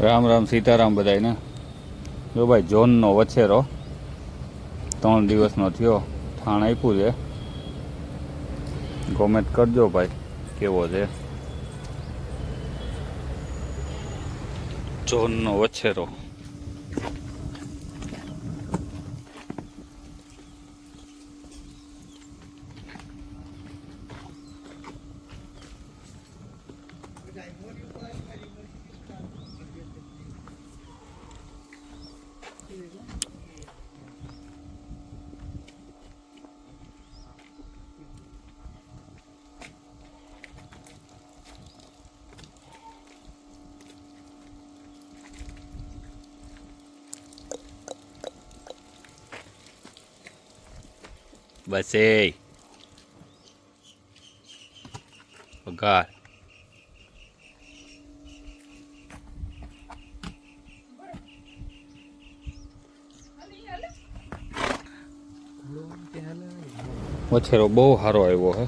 રામ રામ સીતારામ બધાયને. જો ભાઈ જોનનો વછેરો ત્રણ દિવસનો થયો, થાણ આપ્યું છે. કોમેન્ટ કરજો ભાઈ, કેવો છે? જોનનો વછેરો. બસ. એ પગાર. મચ્છરો બહુ સારો આવ્યો હે.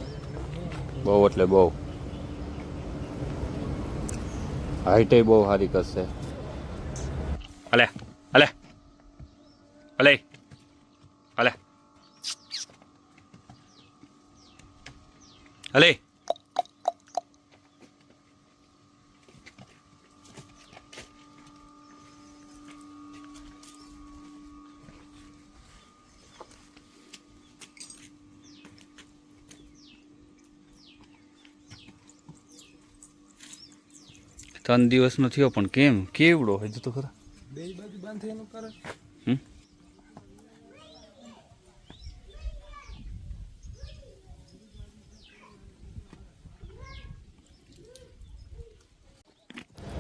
બહુ એટલે બહુ. હાઈટે બહુ સારી કરશે. અલે અલે. અલે અલે ત્રણ દિવસનો થયો, પણ કેમ? કેવડો હજુ તો ખરા. બે બાજુ બંધ એનું કરે?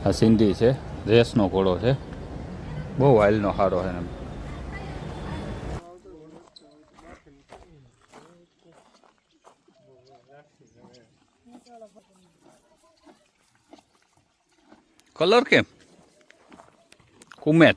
આ સિંધી છે, રેસનો ઘોડો છે. બહુ વાઇલનો સારો છે એમ. કલર કેમ? કુમેત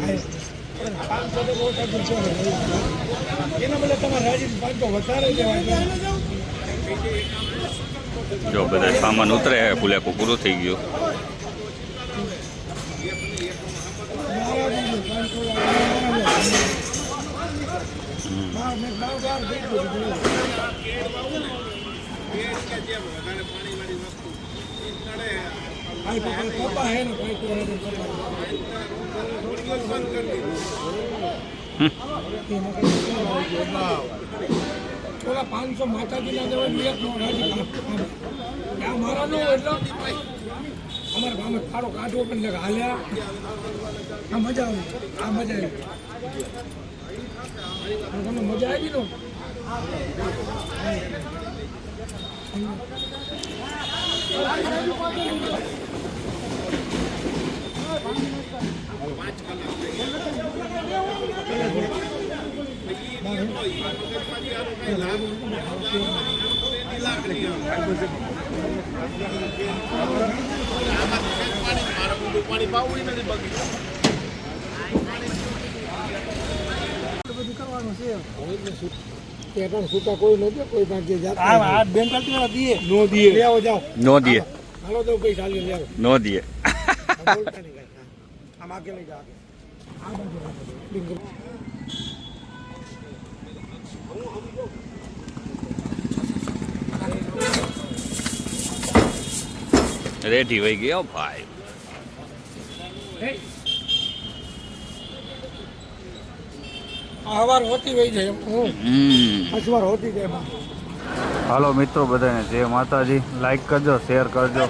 પાંચસો બહુ. એના બદલે તમારે રાજી પાંચસો વધારે દેવાય જો બધા સામાન ઉતરે ફૂલેકું પૂરું થઈ ગયું ઓલા પાંચસો માતાજીના દેવાય એક નો રાજી ત્યાં મારા નો એટલે અમારા ગામે ફાળો કાઢવો પણ હાલ્યા આ. મજા આવી. આ મજા આવી. તમને મજા આવી નો? બધું કરવાનું છે તે પણ છૂટા કોઈ નથી કોઈ પાસે જાતા આ બેન ચાલતી વાળા દીએ નો દીએ. લેવો જાઓ નો દીએ. હાલો તો પૈસા લે લેવો નો દીએ. આમ લઈ આ બાજુ રેડી વહી ગયો ભાઈ. હવાર હોતી હોતી જાય હાલો મિત્રો બધાને જય માતાજી. લાઈક કરજો શેર કરજો.